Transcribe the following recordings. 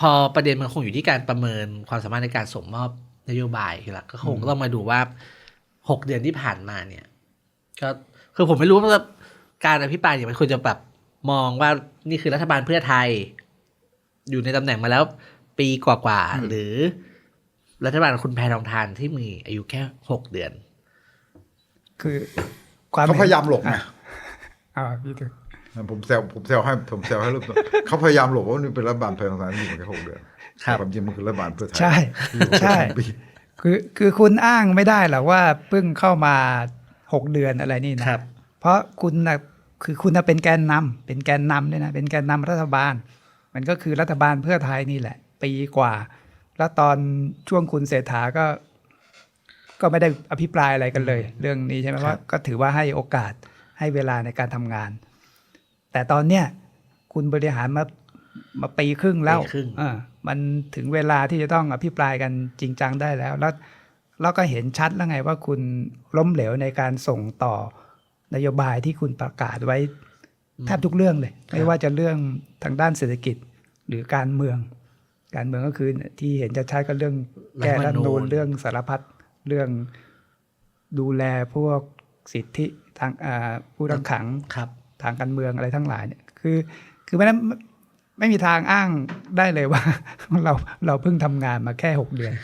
พอประเด็นมันคงอยู่ที่การประเมินความสามารถในการส่งมอบนโยบายคือหลักก็คงต้องมาดูว่าหกเดือนที่ผ่านมาเนี่ย ก็คือผมไม่รู้ว่าการอภิปรายเนี่ยมันควรจะแบบมองว่านี่คือรัฐบาลเพื่อไทย อยู่ในตำแหน่งมาแล้ว ปีกว่าๆหรือ รัฐบาลคุณแพรทองทานที่มีอายุแค่หกเดือน คือความเขาพยายามหลบไงอ่าพี่ถึง ผมแซวผมแซวให้ผมแซวให้รูปตัวเขาพยายามหลบว่านี่เป็นรัฐบาลพลังประชารัฐที่อยู่มาแค่หกเดือนครับความจริงมันคือรัฐบาลเพื่อไทยใช่ที่อยู่มาใช่แค่สองปีคือคือคุณอ้างไม่ได้หรอกว่าเพิ่งเข้ามาหกเดือนอะไรนี่นะครับเพราะคุณนะคือคุณน่ะเป็นแกนนำเป็นแกนนำเนี่ยนะเป็นแกนนำรัฐบาล มันก็คือรัฐบาลเพื่อไทยนี่แหละ ปีกว่า แล้วตอนช่วงคุณเศรษฐาก็ ก็ไม่ได้อภิปรายอะไรกันเลย เรื่องนี้ใช่ไหมครับว่าก็ถือว่าให้โอกาสให้เวลาในการทำงาน แต่ตอนเนี้ยคุณบริหารมามาปีครึ่งแล้วปีครึ่งอ่ามันถึงเวลาที่จะต้องอภิปรายกันจริงจังได้แล้ว แล้วเราก็เห็นชัดแล้วไงว่าคุณล้มเหลวในการส่งต่อนโยบายที่คุณประกาศไว้แทบทุกเรื่องเลย ไม่ว่าจะเรื่องทางด้านเศรษฐกิจหรือการเมือง การเมืองก็คือที่เห็นจะใช้ก็เรื่องแก้รัฐธรรมนูญเรื่องสารพัดเรื่องดูแลพวกสิทธิทางอ่าผู้ต้องขังครับ ทางการเมืองอะไรทั้งหลายเนี่ยคือคือไม่นั้นไม่มีทางอ้างได้เลยว่า เราเราเพิ่งทำงานมาแค่หกเดือน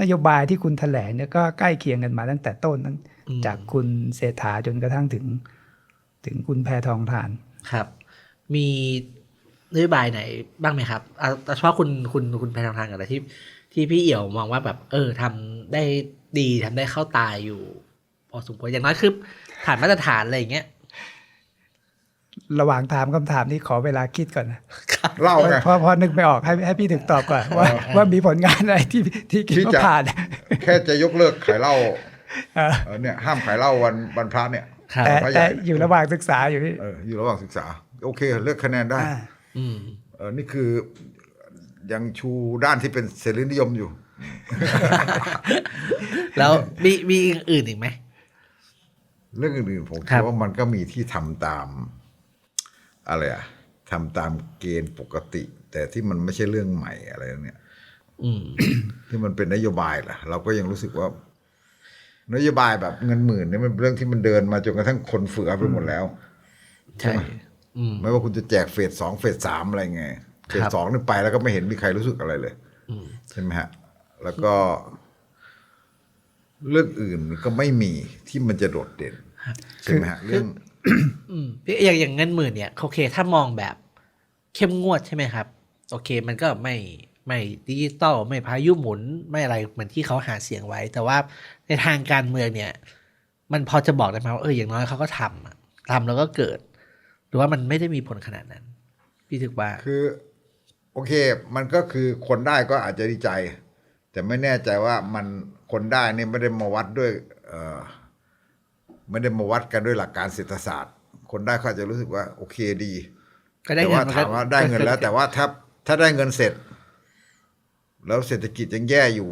นโยบายที่คุณแถลงเนี่ยก็ใกล้เคียงกันมาตั้งแต่ต้นตั้งอืมจากคุณเศรษฐาจนกระทั่งถึง ถึงคุณแพทองทานครับ มีนโยบายไหนบ้างไหมครับเอาเอาเฉพาะคุณคุณคุณแพทองทานกับอะไรที่ที่พี่เอี่ยวมองว่าแบบ เออทำได้ดีทำได้เข้าตาอยู่ พอสมควรอย่างน้อยคือผ่านมาตรฐานอะไรอย่างเงี้ย ระหว่างถามคำถามนี้ขอเวลาคิดก่อนนะเล่าไงเพราะเพราะนึกไม่ออกให้ให้พี่ถึงตอบก่อนว่าว่ามีผลงานอะไรที่ที่คิดที่ว่าจะผ่าน แค่จะยกเลิกขายเหล้าเออเออเนี่ยห้ามขายเหล้าวันวันพระเนี่ยครับแต่พระใหญ่แต่อยู่ระหว่างศึกษาอยู่พี่เอออยู่ระหว่างศึกษา โอเค เลือกคะแนนได้อ่าอืมเออนี่คือยังชูด้านที่เป็นเสรีนิยมอยู่ แล้วมีมีอื่นอีกไหม เรื่องอื่นๆผมครัคิดบว่ามันก็มีที่ทำตาม อะไรอะทำตามเกณฑ์ปกติ แต่ที่มันไม่ใช่เรื่องใหม่อะไรเนี่ยอืมที่มันเป็นนโยบายล่ะ เราก็ยังรู้สึกว่า นโยบายแบบเงินหมื่นเนี่ยมันเป็นเรื่องที่มันเดินมาจนกระทั่งคนเฟือไปหมดแล้ว ใช่อืมไม่ว่าคุณจะแจกเฟสสองเฟสสามอะไรไงเฟสครับสองนี่ไปแล้วก็ไม่เห็นมีใครรู้สึกอะไรเลยอืมใช่ไหมฮะ แล้วก็ เรื่องอื่นก็ไม่มีที่มันจะโดดเด่นใช่ไหมฮะเรื่อง อืมพี่อย่างอย่างเงินหมื่นเนี่ยโอเค ถ้ามองแบบเข้มงวดใช่ไหมครับ โอเค มันก็ไม่ไม่ดิจิตอลไม่พายุหมุนไม่อะไรเหมือนที่เขาหาเสียงไว้ แต่ว่าในทางการเมืองเนี่ย มันพอจะบอกได้ไหมว่าเอออย่างน้อยเขาก็ทำทำแล้วก็เกิด หรือว่ามันไม่ได้มีผลขนาดนั้น พี่ถึกว่าคือ โอเค มันก็คือคนได้ก็อาจจะดีใจ แต่ไม่แน่ใจว่ามันคนได้นี่ไม่ได้มาวัดด้วย เออ ไม่ได้มาวัดกันด้วยหลักการเศรษฐศาสตร์ คนได้เขาอาจจะรู้สึกว่าโอเคดี ก็ได้แต่เงิว่านมันถาก็มว่าได้เงินแล้ว แต่ว่าถ้าถ้าได้เงินเสร็จ แล้วเศรษฐกิจยังแย่อยู่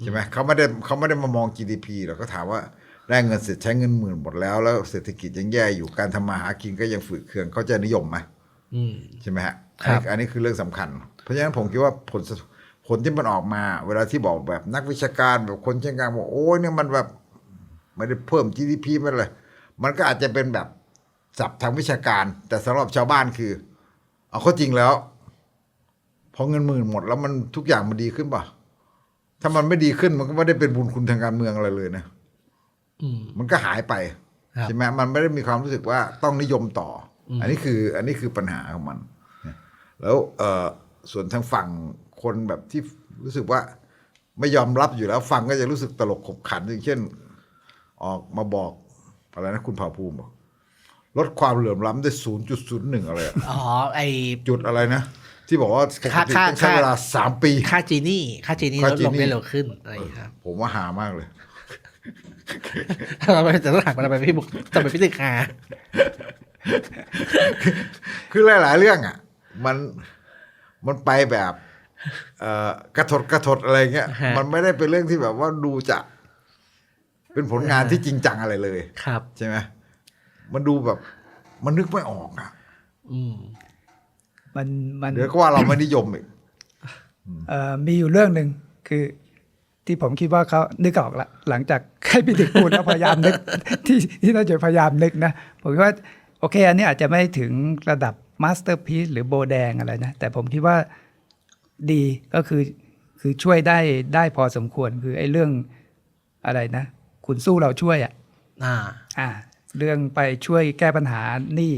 ใช่ไหมเขาไม่ได้เขาไม่ได้มามอง GDP หรอกก็ถามว่าได้เงินเสร็จใช้เงินหมื่นหมดแล้ว แล้วเศรษฐกิจยังแย่อยู่การทำมาหากินก็ยังฝืดเคืองเขาจะนิยมไหมอืม ใช่ไหมฮะครับ อันนี้อันนี้คือเรื่องสำคัญ เพราะฉะนั้นผมคิดว่าผลสผลที่มันออกมา เวลาที่บอกแบบนักวิชาการแบบคนเช่นกลางบอกโอ้ยเนี่ยมันแบบ ไม่ได้เพิ่ม GDP ไม่เลย มันก็อาจจะเป็นแบบศัพท์ทางวิชาการ แต่สำหรับชาวบ้านคือ เอาเข้าจริงแล้ว พอเงินหมื่นหมดแล้วมันทุกอย่างมันดีขึ้นป่ะ ถ้ามันไม่ดีขึ้นมันก็ไม่ได้เป็นบุญคุณทางการเมืองอะไรเลยนะอืมมันก็หายไปครับใช่ไหมมันไม่ได้มีความรู้สึกว่าต้องนิยมต่อออันนี้คือ อันนี้คือปัญหาของมัน แล้วเออส่วนทางฝั่งคนแบบที่รู้สึกว่าไม่ยอมรับอยู่แล้ว ฟังก็จะรู้สึกตลกขบขันอย่างเช่น ออกมาบอกอะไรนะคุณภาภูมิบอกลดความเหลื่อมล้ำได้ศูนย์จุดศูนย์หนึ่งอะไรอะอ๋อไอ จุดอะไรนะ ที่บอกว่าปกติค่า ต้องใช้ค่าเวลาสามปี ค่าจีนี่ค่าจีนี่ลค่าดจีลงนี่ได้เร็วขึ้นอะไรอย่างเงี้ยครับผมว่าหามากเลยทำไมจะต้องถามทำไมพี่บุกทำไมพี่ตึกหาคือหลาย ๆ เรื่องอะ มันมันไปแบบ เอ่อกระทดกระทดอะไรเงี้ยฮะมันไม่ได้เป็นเรื่องที่แบบว่าดูจะ เป็นผลงานที่จริงจังอะไรเลยครับ ใช่ไหมมันดูแบบมันนึกไม่ออกอะอืมมันมันเดี๋ยวก็ว่าเราไม่นิยมอีกเอ่อมีอยู่เรื่องหนึ่งคือที่ผมคิดว่าเขานึกออกละ หลังจากให้พี่ถึกพูดแล้วพยายามนึกที่ที่น่าจะพยายามนึกนะ ผมคิดว่าโอเค อันนี้อาจจะไม่ถึงระดับมาสเตอร์พีซหรือโบแดงอะไรนะ แต่ผมคิดว่าดีก็คือคือช่วยได้ได้พอสมควรคือไอ้เรื่องอะไรนะ คุณสู้เราช่วยอะอ่าอ่า เรื่องไปช่วยแก้ปัญหาหนี้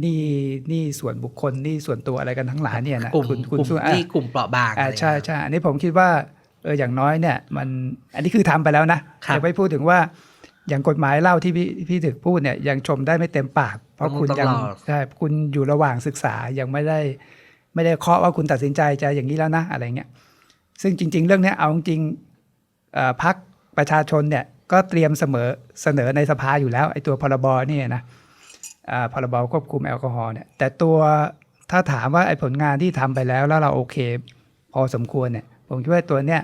หนี้หนี้ส่วนบุคคลหนี้ส่วนตัวอะไรกันทั้งหลายเนี่ยนะกลุ่มคุณกคุณลุ่มสู้อะที่กลุ่มเปราะบางอ่าอะไรใช่เงี้ยใช่อันนี้ผมคิดว่าเอออย่างน้อยเนี่ย มันอันนี้คือทำไปแล้วนะครับยังไม่พูดถึงว่าอย่างกฎหมายเล่าที่พี่พี่ถึกพูดเนี่ยยังชมได้ไม่เต็มปาก เพราะคุณต้องยังรอใช่คุณอยู่ระหว่างศึกษายังไม่ได้ ไม่ได้เคาะว่าคุณตัดสินใจจะอย่างนี้แล้วนะอะไรเงี้ยซึ่งจริง ๆ เรื่องเนี้ยเอาจริงๆเอ่อพัก ประชาชนเนี่ยก็เตรียมเสมอเสนอในสภาอยู่แล้วไอ้ตัวพรบเนี่ยนะอ่าพรบควบคุมแอลกอฮอล์เนี่ยแต่ตัวถ้าถามว่าไอ้ผลงานที่ทำไปแล้วแล้วเราโอเค พอสมควรเนี่ย ผมคิดว่าตัวเนี้ย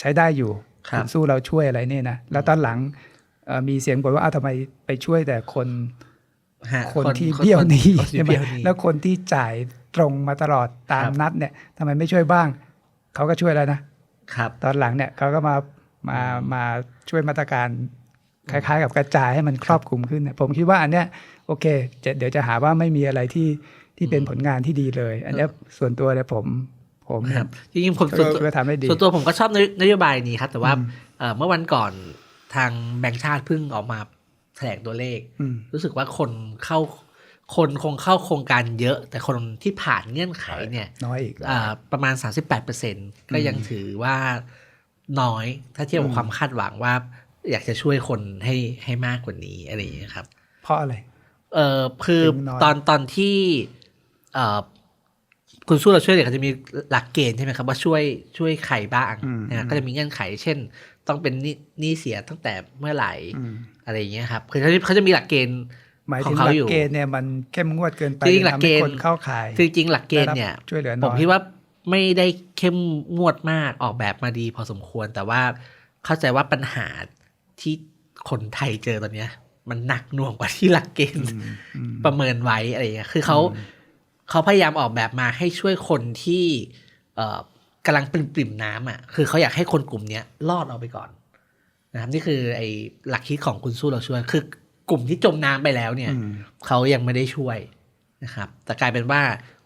ใช้ได้อยู่ครับณสู้เราช่วยอะไรเนี่ยนะแล้วตอนหลังเอ่อมีเสียงบ่นว่าอ้าวทำไมไปช่วยแต่คนฮะคนที่เบี้ยวหนี้คนที่ใช่ไหมเบี้ยวหนี้แล้วคนที่จ่ายตรงมาตลอดตามครับนัดเนี่ยทำไมไม่ช่วยบ้าง เขาก็ช่วยแล้วนะครับ ตอนหลังเนี่ยเขาก็มา มามาช่วยมาตรการคล้ายๆ กับกระจายให้มันครอบคลุมขึ้นเนี่ยผมคิดว่าอันเนี้ยโอเคจะเดี๋ยวจะหาว่าไม่มีอะไรที่ที่เป็นผลงานที่ดีเลย อันเนี้ยส่วนตัวเนี่ยผมผมครับจริงๆผมก็ส่วนตัวคิดว่าทำได้ดีส่วนตัวผมก็ชอบนโยนโยบายนี้ครับ แต่ว่าเอ่อเมื่อวันก่อนทางแบงก์ชาติเพิ่งออกมาแถลงตัวเลขอืมรู้สึกว่าคนเข้าคนคงเข้าโครงการเยอะ แต่คนที่ผ่านเงื่อนไขเนี่ยน้อยอีกอ่าประมาณ 38%ก็ยังถือว่า น้อย ถ้าเทียบกับความคาดหวังว่า อยากจะช่วยคนให้ให้มากกว่านี้อะไรอย่างเงี้ยครับ เพราะอะไร เออคือถึงน้อยตอนตอนที่ เออคุณสู้เราช่วยเนี่ยเขาจะมีหลักเกณฑ์ใช่ไหมครับ ว่าช่วยช่วยใครบ้างนะก็จะมีเงื่อนไข เช่น ต้องเป็นหนี้หนี้เสียตั้งแต่เมื่อไหร่อืมอะไรอย่างเงี้ยครับคือเขาจะเขาจะมีหลักเกณฑ์หมายขอถึงงเขาหลัอยู่กเกณฑ์เนี่ยมันเข้มงวดเกินไปจริงๆหลักเกณฑ์ทำให้คนเข้าข่ายคือจริงๆหลักเกณฑ์เนี่ยได้รับช่วยเหลือน้อยผมคิดว่า ไม่ได้เข้มงวดมากออกแบบมาดีพอสมควร แต่ว่าเข้าใจว่าปัญหาที่คนไทยเจอตอนเนี้ย มันหนักหน่วงกว่าที่หลักเกณฑ์ประเมินไว้อะไรอย่างเงี้ยคือเขาเขาพยายามออกแบบมาให้ช่วยคนที่เอ่อกำลังปริ่มๆน้ำอะ คือเขาอยากให้คนกลุ่มเนี้ยรอดเอาไปก่อน นะครับนี่คือไอ้หลักคิดของคุณสู้เราช่วย คือกลุ่มที่จมน้ำไปแล้วเนี่ยอืมเขายังไม่ได้ช่วยนะครับ แต่กลายเป็นว่า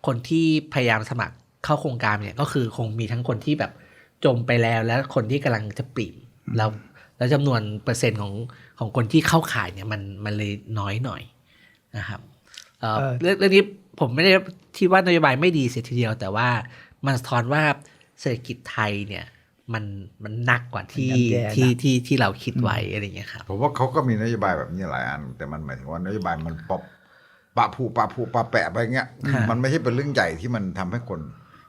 คนที่พยายามสมัคร เข้าโครงการเนี่ยก็คือคงมีทั้งคนที่แบบจมไปแล้วและคนที่กำลังจะปริ่มแล้วแล้วจำนวนเปอร์เซ็นต์ของของคนที่เข้าข่ายเนี่ยมันมันเลยน้อยหน่อยนะครับเอ่อเออเรื่องเรื่องนี้ผมไม่ได้ที่ว่านโยบายไม่ดีเสียทีเดียว แต่ว่ามันสะท้อนว่าเศรษฐกิจไทยเนี่ยมันมันหนักกว่าที่มันย่ำแย่นะที่ที่ที่เราคิดไว้อะไรอย่างเงี้ยครับผมว่าเขาก็มีนโยบายแบบนี้หลายอัน แต่มันหมายถึงว่านโยบายมันปอบปะผูปะผูปะแปะไปเงี้ยฮะมันไม่ใช่เป็นเรื่องใหญ่ที่มันทำให้คน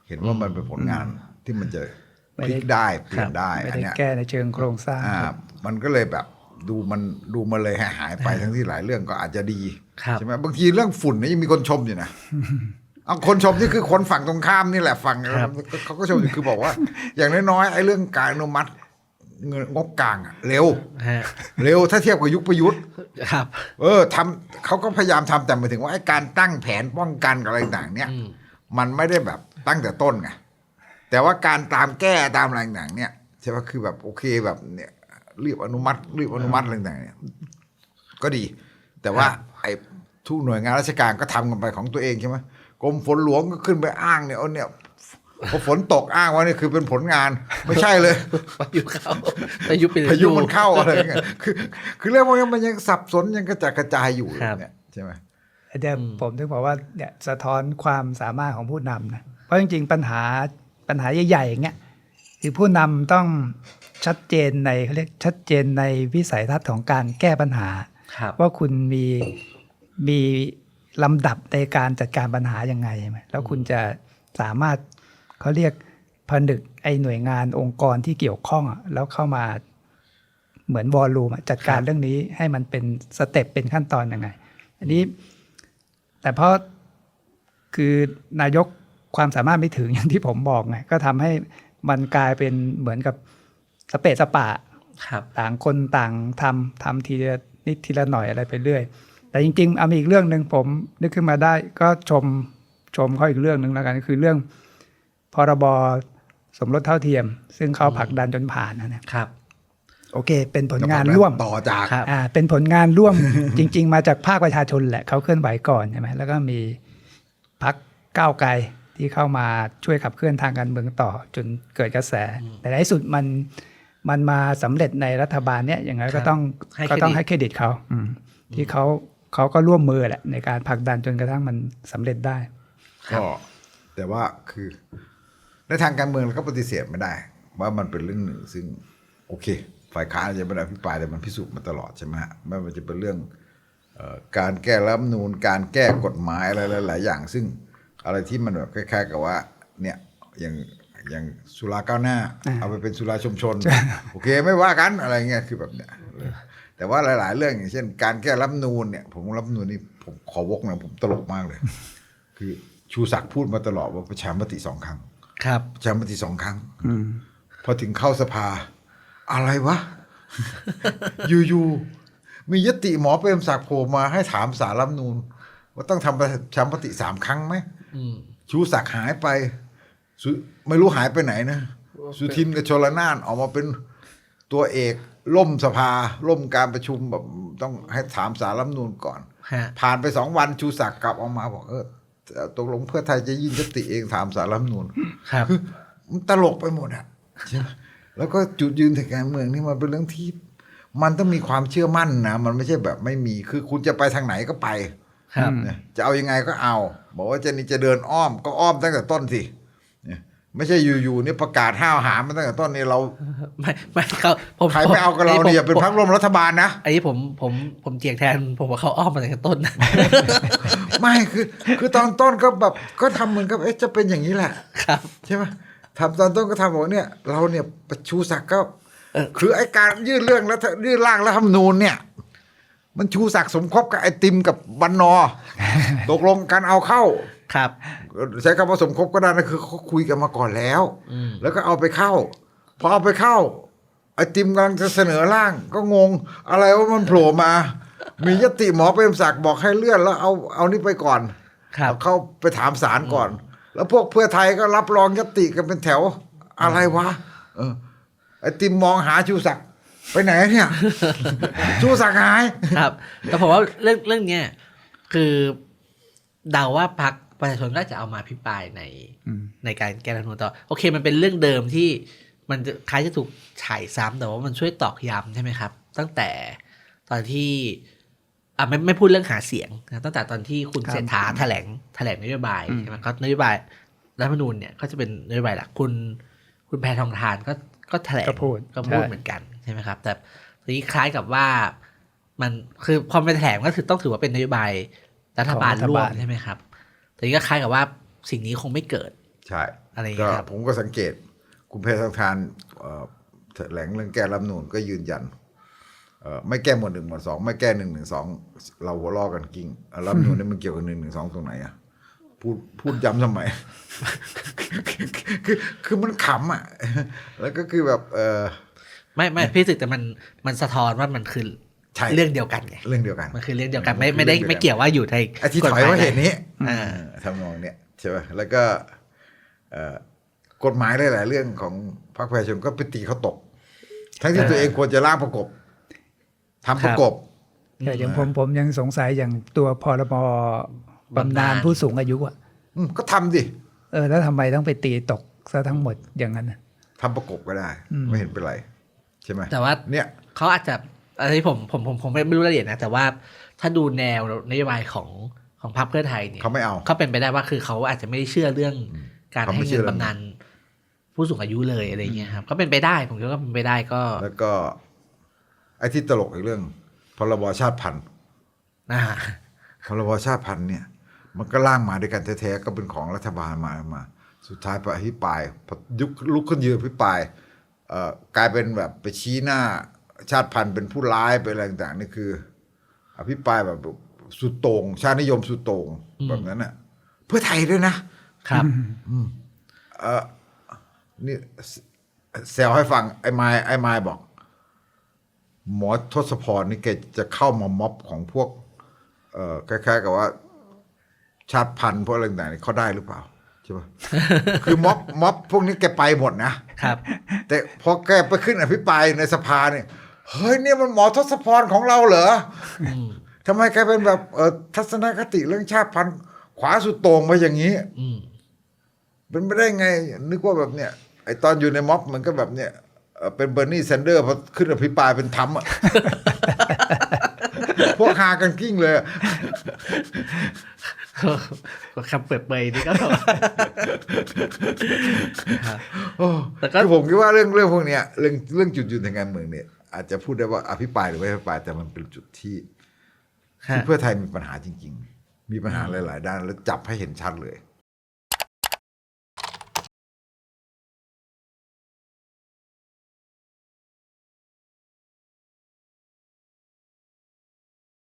เห็นว่ามันเป็นผลงานที่มันจะพลิกได้เปลี่ยนได้ไม่อันได้เนี้ยแก้ในเชิงโครงสร้างอ่ามันก็เลยแบบดูมันดูมันเลยหายหายไปทั้งที่หลายเรื่องก็อาจจะดีครับใช่ไหมบางทีเรื่องฝุ่นเนี่ยยังมีคนชมอยู่นะเอาคนชมนี่คือคนฝั่งตรงข้ามนี่แหละฝั่งครับเขาก็ชมอยู่คือบอกว่า อย่างน้อยๆไอ้เรื่องการอนุมัติเงินงบกลางอะเร็วฮะเร็วถ้าเทียบกับยุคประยุทธ์ครับ เออทำเขาก็พยายามทำแต่หมายถึงว่าไอ้การตั้งแผนป้องกันกับอะไรต่างๆเนี่ยอืมมันไม่ได้แบบ ตั้งแต่ต้นไงแต่ว่าการตามแก้ตามอะไรต่างๆเนี่ยใช่ไหมคือแบบโอเคแบบเนี่ยรีบอนุมัติรีบอนุมัติอะไรต่างๆเนี่ยก็ดี แต่ว่าไอ้ทุกหน่วยงานราชการก็ทำกันไปของตัวเองใช่ไหมกรมฝนหลวงก็ขึ้นไปอ้างเนี่ยเอาเนี่ยพอฝนตกอ้างว่านี่คือเป็นผลงาน ไม่ใช่เลยพายุเข้าพายุเป็นฤดูพายุมันเข้าอะไรเงี้ยคือคือเรื่องพวกนี้มันยังสับสนยังกระจายกระจายอยู่ครับเนี่ยใช่ไหมเดี๋ยวผมถึงบอกว่าเนี่ยสะท้อนความสามารถของผู้นำนะเพ ราะจริง ๆ ปัญหาปัญหาใหญ่ๆอย่างเงี้ยคือผู้นำต้องชัดเจนในเขาเรียกชัดเจนในวิสัยทัศน์ของการแก้ปัญหาครับว่าคุณมีมีลำดับในการจัดการปัญหายังไงใช่ไหมแล้วคุณจะสามารถเขาเรียกผนึกไอหน่วยงานองค์กรที่เกี่ยวข้องอะแล้วเข้ามาเหมือนวอลลุ่มอะจัดการเรื่องนี้ให้มันเป็นสเต็ปเป็นขั้นตอนยังไง อันนี้ แต่เพราะคือนายก ความสามารถไม่ถึงอย่างที่ผมบอกไงก็ทำให้มันกลายเป็นเหมือนกับสเปะสปะครับต่างคนต่างทำทำทีละนิดทีละหน่อยอะไรไปเรื่อย แต่จริง ๆ เอามีอีกเรื่องหนึ่งผมนึกขึ้นมาได้ก็ชมชมเขาอีกเรื่องหนึ่งแล้วกันคือเรื่องพรบสมรสเท่าเทียม ซึ่งเขาผลักดันจนผ่านนะเนี่ยครับ โอเค เป็นผลงานร่วมต่อจากครับอ่าเป็นผลงานร่วมจริง ๆ มาจากภาคประชาชนแหละเขาเคลื่อนไหวก่อนใช่ไหมแล้วก็มีพักก้าวไกล ที่เข้ามาช่วยขับเคลื่อนทางการเมืองต่อ จนเกิดกระแส แต่ในที่สุดมันมันมาสำเร็จในรัฐบาลเนี้ยอย่างไรครัก็บต้องให้เครดิตก็ต้องให้เครดิตเขาอืมที่เขาเขาก็ร่วมมือแหละในการผลักดันจนกระทั่งมันสำเร็จได้ก็แต่ว่าคือในทางการเมืองเราก็ปฏิเสธไม่ได้ ว่ามันเป็นเรื่องหนึ่งซึ่งโอเค ฝ่ายค้านอาจจะไม่ได้อภิปรายแต่มันพิสูจน์มาตลอดใช่ไหมฮะไม่ว่าจะเป็นเรื่องเอ่อการแก้รัฐธรรมนูญการแก้กฎหมายอะไรหลาย ๆ อย่าง ซึ่ง อะไรที่มันแบบคล้ายๆกับว่า เนี่ยอย่างอย่างสุราก้าวหน้า เอาไปเป็นสุราชุมชน โอเคไม่ว่ากันอะไรเงี้ยคือแบบเนี้ยแต่ว่าหลาย ๆ เรื่องอย่างเช่น การแก้รัฐธรรมนูญเนี่ยผมว่ารัฐธรรมนูญนี่ผมขอวกหนะผมตลกมากเลย คือชูศักดิ์พูดมาตลอดว่าประชามติสองครั้ง ครับประชามติสองครั้งอืมพอถึงเข้าสภา อะไรวะอยู่ๆมียติหมอเปรมศักดิ์โผล่มาให้ถามสารรัฐธรรมนูญว่าต้องทำประชามติสามครั้งไหมอืม ชูศักดิ์หายไปสุไม่รู้หายไปไหนนะ สุทินกับชลนานออกมาเป็นตัวเอกล่มสภา ล่มการประชุมแบบต้องให้ถามสารรัฐธรรมนูญก่อนฮะผ่านไปสองวันชูศักดิ์กลับออกมาบอกเออตกลงเพื่อไทยจะยื่นยติเองถามสารรัฐธรรมนูญครับคือมันตลกไปหมดอะใช่ไหมแล้วก็จุดยืนทางการเมืองนี่มันเป็นเรื่องที่ มันต้องมีความเชื่อมั่นนะมันไม่ใช่แบบไม่มีคือคุณจะไปทางไหนก็ไป ครับนะจะเอายังไงก็เอา บอกว่าจะนี่จะเดินอ้อมก็อ้อมตั้งแต่ต้นสิเนี่ยไม่ใช่อยู่ๆนี่ประกาศห้าวหามาตั้งแต่ต้นนี่เราไม่ไม่เขาผมใครไม่เอากับเราเนี่ยอย่าเป็นพรรคร่วมรัฐบาลนะอันนี้ผมผมผมเจียงแทน ผมว่าเขาอ้อมมาตั้งแต่ต้นนะไม่คือ คือตอนต้นก็แบบก็ทำเหมือนกับเอ๊ะจะเป็นอย่างนี้แหละ ครับ ใช่ไหมทำตอนต้นก็ทำบอกว่าเนี่ย เราเนี่ยประชูศักดิ์ก็คือไอ้การยื่นเรื่องแล้วยื่นร่างรัฐธรรมนูญเนี่ย มันชูศักดิ์สมคบกับไอติมกับบันนอ ตกลงการเอาเข้า ครับ ใช้คำว่าสมคบก็ได้นะคือเขาคุยกันมาก่อนแล้ว อืม แล้วก็เอาไปเข้า พอเอาไปเข้า ไอติมกำลังจะเสนอร่าง ก็งง อะไรว่ามันโผล่มา มียติหมอเปรมศักดิ์บอกให้เลื่อนแล้วเอาเอานี่ไปก่อนครับ เอาเข้าไปถามศาลก่อน แล้วพวกเพื่อไทยก็รับรองยติกันเป็นแถวอะไรวะเออไอติมมองหาชูศักดิ์ ไปไหนเนี่ยชูศักดิ์หายครับแต่ผมว่าเรื่องเรื่องเนี้ยคือเดาว่าพรรคประชาชนก็จะเอามาพิปรายในอืมในการแก้รัฐธรรมนูญต่อโอเค มันเป็นเรื่องเดิมที่มันจะคล้ายจะถูกฉายซ้ำแต่ว่ามันช่วยตอกย้ำใช่ไหมครับ ตั้งแต่ตอนที่อะไม่ไม่พูดเรื่องหาเสียงนะตั้งแต่ตอนที่คุณครับเศรษฐาแถลงแถลงนโยบายใช่ไหมก็นโยบายรัฐธรรมนูญเนี่ยก็จะเป็นนโยบายหลักคุณ คุณแพทองทานก็ก็แถลงก็พูดก็พูดใช่เหมือนกัน ใช่ไหมครับ แต่ทีนี้คล้ายกับว่ามันคือพอไปแถลงก็คือต้องถือว่าเป็นนโยบายรัฐบาลของรัฐร่วบามลใช่ไหมครับทีนี้ก็คล้ายกับว่าสิ่งนี้คงไม่เกิด ใช่อะไรอย่างเงี้ก็ยครับผมก็สังเกต คุณเพชรทางทานเอ่อแถลงเรื่องแก้รัฐธรรมนูญก็ยืนยันเอ่อไม่แก้หมวดหนึ่งหมวดสองไม่แก้หนึ่งหนึ่งสองเราหัวล้อกันกิ้งเอ่อรัฐธรรมนูญนี่มันเกี่ยวกับหนึ่งหนึ่งสองตรงไหนอะพูดพูดย้ำทำไมคือคือมันขำอะ แล้วก็คือแบบเออ ไม่ไม่พี่สึกแต่มันมันสะท้อนว่ามันคือใช่เรื่องเดียวกันไงเรื่องเดียวกัน มันคือเรื่องเดียวกันมันไม่คือไม่ได้เรื่องเดียวกันไม่เกี่ยวว่าอยู่ในไอ้ที่กฎถอยหมว่าเหตุนี้อ่าเออทำนองเนี้ยใช่ป่ะแล้วก็เอ่อกฎหมายหลายๆเรื่องของพรรคประชาชนก็ไปตีเขาตก ทั้งที่ตัวเองควรจะร่างประกบทำประกบแต่อย่างผมผมยังสงสัยอย่างตัวพรบบำนาญผู้สูงอายุอะอืมก็ทำดิเออแล้วทำไมต้องไปตีตกซะทั้งหมดอย่างนั้นน่ะทำประกบก็ได้อืมไม่เห็นเป็นไร ใช่ไหมแต่ว่าเนี่ยเขาอาจจะอันนี้ผมผมผมผมไม่รู้รายละเอียดนะ แต่ว่าถ้าดูแนวนโยบายของของพรรคเพื่อไทยเนี่ยเขาไม่เอาเขาเป็นไปได้ว่าคือเขาอาจจะไม่ได้เชื่อเรื่องการเขาไม่ให้เชื่เงิอนเรื่องบำนาญผู้สูงอายุเลยอะไรเงี้ยครับ ก็เป็นไปได้ผมคิดว่าเป็นไปได้ก็ แล้วก็ ไอ้ที่ตลกอีกเรื่องพรบชาติพันธุ์อ่าพรบชาติพันธุ์เนี่ย มันก็ร่างมาด้วยกันแท้ๆก็เป็นของรัฐบาลมามา สุดท้ายไปอภิปรายพอยุคลุกขึ้นยืนอภิปรายเอ่อ กลายเป็นแบบไปชี้หน้าชาติพันธุ์เป็นผู้ร้ายเป็นอะไรต่างๆนี่คือ อภิปรายแบบสุดโต่งชาตินิยมสุดโต่งแบบนั้นน่ะ เพื่อไทยด้วยนะ ครับเออนี่แซวให้ฟังไอ้ไม้ไอ้ไม้บอก หมอทศพรนี่แกจะเข้ามาม็อบของพวก เอ่อคล้ายๆ กับว่า ชาติพันธุ์พวกอะไรต่างๆนี่เขาได้หรือเปล่า ใช่ปะ คือม็อบม็อบพวกนี้แกไปหมดนะครับ แต่พอแกไปขึ้นอภิปรายในสภาเนี่ยเฮ้ยเนี่ยมันหมอทศพรของเราเหรออืมทำไมแกเป็นแบบเออทัศนคติเรื่องชาติพันธุ์ขวาสุดโต่งมาอย่างนี้อืมเป็นไปได้ไง นึกว่าแบบเนี่ยไอตอนอยู่ในม็อบมันก็แบบเนี่ยเอ่อเป็นเบอร์นีแซนเดอร์พอขึ้นอภิปรายเป็นธรรมอะพวกฮากันกิ้งเลยอะก็ คำเปิดเผยนี่ก็ครับโอ้แต่ก็คือผมคิดว่าเรื่องเรื่องพวกเนี้ยเรื่องเรื่องจุดยืนทางการเมืองเนี่ย อาจจะพูดได้ว่าอภิปรายหรือไม่อภิปรายแต่มันเป็นจุดที่ฮะที่เพื่อไทยมีปัญหาจริง ๆ มีปัญหาหลาย ๆ ด้านแล้วจับให้เห็นชัดเลย